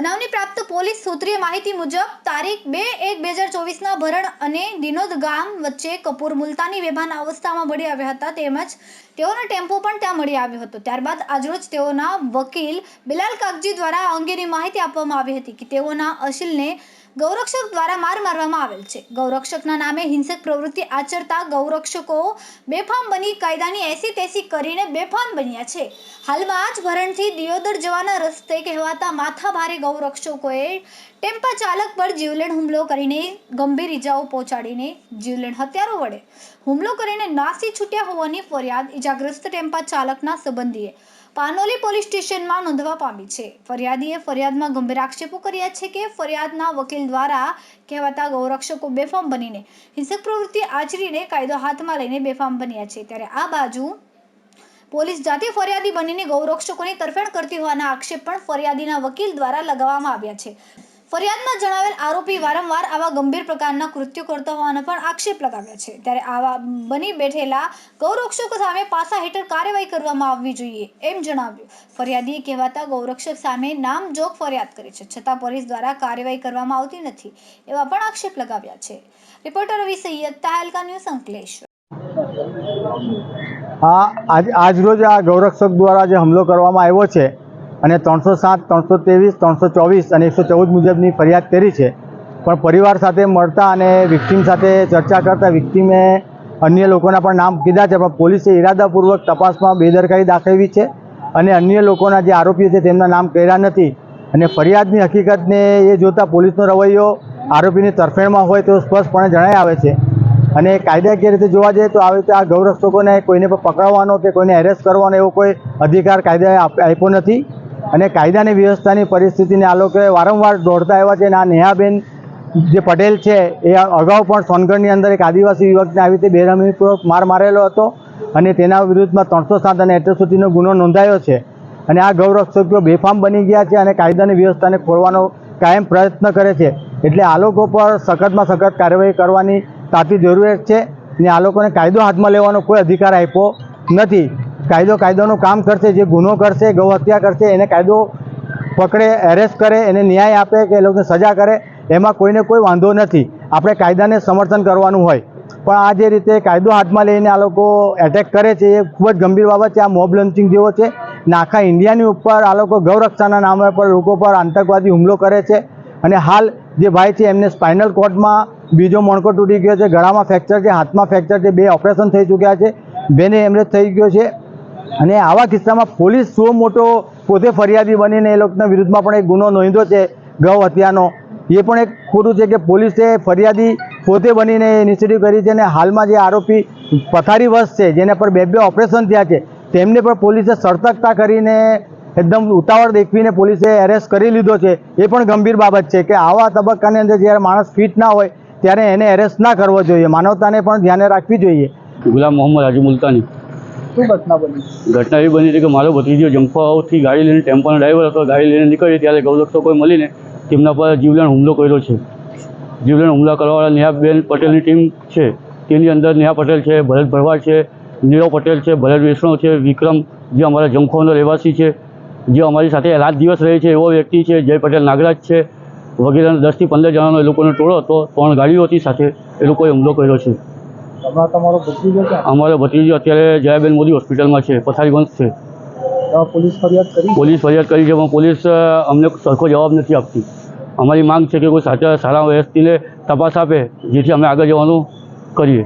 બનાવની પ્રાપ્ત પોલીસ સૂત્રીય માહિતી મુજબ, તારીખ બે એક બે હજાર ચોવીસના ભરણ અને દિનોદ ગામ વચ્ચે કપૂર મુલતાની બેભાન અવસ્થામાં મળી આવ્યા હતા. તેમજ તેઓનો ટેમ્પો પણ ત્યાં મળી આવ્યો હતો. ત્યારબાદ આજરોજ તેઓના વકીલ બિલાલ કાગજી દ્વારા અંગેની માહિતી આપવામાં આવી હતી કે તેઓના અશીલને ગૌરક્ષક દ્વારા માર મારવામાં આવેલ છે. ગૌરક્ષકના નામે હિંસક પ્રવૃત્તિ આચરતા ગૌરક્ષકો બેફામ બની કાયદાની એસી તેસી કરીને બેફામ બન્યા છે. હાલમાં જ ભરણથી દિયોદર જવાના રસ્તે કહેવાતા માથાભારે ગૌરક્ષકોએ ટેમ્પા ચાલક પર જીવલેણ હુમલો કરીને ગંભીર ઇજાઓ પહોંચાડીને જીવલેણ હત્યારો વડે હુમલો કરીને નાસી છૂટ્યા હોવાની ફરિયાદ ઇજાગ્રસ્ત ટેમ્પા ચાલકના સંબંધીએ પાનોલી પોલીસ સ્ટેશનમાં નોંધવા પામી છે. ફરિયાદીએ ફરિયાદમાં ગંભીર આક્ષેપો કર્યા છે કે ફરિયાદના વકીલ દ્વારા કહેવાતા ગૌરક્ષકો બેફામ બનીને હિંસક પ્રવૃત્તિ આચરીને કાયદો હાથમાં લઈને બેફામ બન્યા છે. ત્યારે આ બાજુ પોલીસ જાતે ફરિયાદી બનીને ગૌરક્ષકોની તરફેણ કરતી હોવાના આક્ષેપ પણ ફરિયાદીના વકીલ દ્વારા લગાવવામાં આવ્યા છે. ફરિયાદમાં જણાવેલ આરોપી વારંવાર આવા ગંભીર પ્રકારના કૃત્યો કરતા હોવાના પણ આક્ષેપ લગાવ્યા છે. ત્યારે આવા બની બેઠેલા ગૌરક્ષકો સામે પાસા હેઠળ કાર્યવાહી કરવામાં આવવી જોઈએ એમ જણાવ્યું. ફરિયાદીએ કહેવાતા ગૌરક્ષક સામે નામજોગ ફરિયાદ કરી છે. છતાં પોલીસ દ્વારા કાર્યવાહી કરવામાં આવતી નથી એવા પણ આક્ષેપ લગાવ્યા છે. Reporter Ravi Sayed Tehelka news Ankleshwar. આ આજ આજરોજ આ ગૌરક્ષક દ્વારા જે હુમલો કરવામાં આવ્યો છે અને ત્રણસો સાત, ત્રણસો ત્રેવીસ, ત્રણસો ચોવીસ અને એકસો ચૌદ મુજબની ફરિયાદ કરી છે. પણ પરિવાર સાથે મળતા અને વિક્ટીમ સાથે ચર્ચા કરતા વિક્ટીમે અન્ય લોકોના પણ નામ કીધા છે, પણ પોલીસે ઇરાદાપૂર્વક તપાસમાં બેદરકારી દાખવી છે અને અન્ય લોકોના જે આરોપીઓ છે તેમના નામ કર્યા નથી. અને ફરિયાદની હકીકતને એ જોતાં પોલીસનો રવૈયો આરોપીની તરફેણમાં હોય તો સ્પષ્ટપણે જણાઈ આવે છે. અને કાયદાકીય રીતે જોવા જઈએ તો આવી રીતે આ ગૌરક્ષકોને કોઈને પણ પકડવાનો કે કોઈને એરેસ્ટ કરવાનો એવો કોઈ અધિકાર કાયદાએ આપ- આપ્યો નથી. અને કાયદાની વ્યવસ્થાની પરિસ્થિતિને આ લોકોએ વારંવાર દોડતા આવ્યા છે અને આ નેહાબેન જે પટેલ છે, એ અગાઉ પણ સોનગઢની અંદર એક આદિવાસી યુવકને આવી રીતે બેરહમીપૂર્વક માર મારેલો હતો અને તેના વિરુદ્ધમાં ત્રણસો સાત અને એટ્રોસિટીનો ગુનો નોંધાયો છે. અને આ ગૌરક્ષકો બેફામ બની ગયા છે અને કાયદાની વ્યવસ્થાને ખોલવાનો કાયમ પ્રયત્ન કરે છે. એટલે આ લોકો પર સખતમાં સખત કાર્યવાહી કરવાની તાતી જરૂરિયાત છે ને આ લોકોને કાયદો હાથમાં લેવાનો કોઈ અધિકાર આપ્યો નથી. કાયદો કાયદોનું કામ કરશે, જે ગુનો કરશે ગૌ હત્યા કરશે, એને કાયદો પકડે એરેસ્ટ કરે, એને ન્યાય આપે કે એ લોકોને સજા કરે, એમાં કોઈને કોઈ વાંધો નથી. આપણે કાયદાને સમર્થન કરવાનું હોય. પણ આ જે રીતે કાયદો હાથમાં લઈને આ લોકો એટેક કરે છે, એ ખૂબ જ ગંભીર બાબત છે. આ મોબ લંચિંગ જેવો છે. ને આખા ઇન્ડિયાની ઉપર આ લોકો ગૌરક્ષાના નામે પર લોકો પર આતંકવાદી હુમલો કરે છે. અને હાલ જે ભાઈ છે, એમને સ્પાઇનલ કોર્ડમાં બીજો મણકો તૂટી ગયો છે. ગળામાં ફ્રેક્ચર છે, હાથમાં ફ્રેક્ચર છે. બે ઓપરેશન થઈ ચૂક્યા છે. બેને એમરેજ થઈ ગયો છે. અને આવા કિસ્સામાં પોલીસ શું મોટો પોતે ફરિયાદી બનીને એ લોકોના વિરુદ્ધમાં પણ એક ગુનો નોંધ્યો છે, ગૌ હત્યાનો. એ પણ એક ખોટું છે કે પોલીસે ફરિયાદી પોતે બનીને ઇનિશિયેટિવ કરી છે અને હાલમાં જે આરોપી પથારીવશ છે, જેના પર બે બે ઓપરેશન થયા છે, તેમને પણ પોલીસે સર્તકતા કરીને એકદમ ઉતાવળ દેખવીને પોલીસે એરેસ્ટ કરી લીધો છે. એ પણ ગંભીર બાબત છે કે આવા તબક્કાની અંદર જ્યારે માણસ ફિટ ના હોય, ત્યારે એને એરેસ્ટ ના કરવો જોઈએ. માનવતાને પણ ધ્યાને રાખવી જોઈએ. ગુલામ મોહમ્મદ હાજી મુલતાની. શું ઘટના બની? ઘટના એવી બની હતી કે મારો ભત્રીજો જંફાઓથી ગાડી લઈને ટેમ્પોનો ડ્રાઈવર હતો, ગાડી લઈને નીકળી ત્યારે ગૌરક્ષકોએ મળીને તેમના પર જીવલેણ હુમલો કર્યો છે. જીવલેણ હુમલા કરવાવાળા નેહાબેન પટેલની ટીમ છે. તેની અંદર નેહા પટેલ છે, ભરત ભરવાડ છે, નીરવ પટેલ છે, ભરત વૈષ્ણવ છે, વિક્રમ, જે અમારા જંખોનો રહેવાસી છે. જે અમારી સાથે રાત દિવસ રહે છે એવો વ્યક્તિ છે, જય પટેલ નાગરાજ છે. વગેરે દસથી પંદર જણાનો એ લોકોનો ટોળો હતો, ત્રણ ગાડીઓ હતી સાથે, એ લોકોએ હુમલો કર્યો છે. અમારો ભત્રીજો અત્યારે જયાબેન મોદી હોસ્પિટલમાં છે પથારીગંજ છે. પોલીસ ફરિયાદ કરી? પોલીસ ફરિયાદ કરી છે પણ પોલીસ અમને સરખો જવાબ નથી આપતી. અમારી માંગ છે કે કોઈ સાચા સારા વ્યક્તિને તપાસ આપે જેથી અમે આગળ જવાનું કરીએ.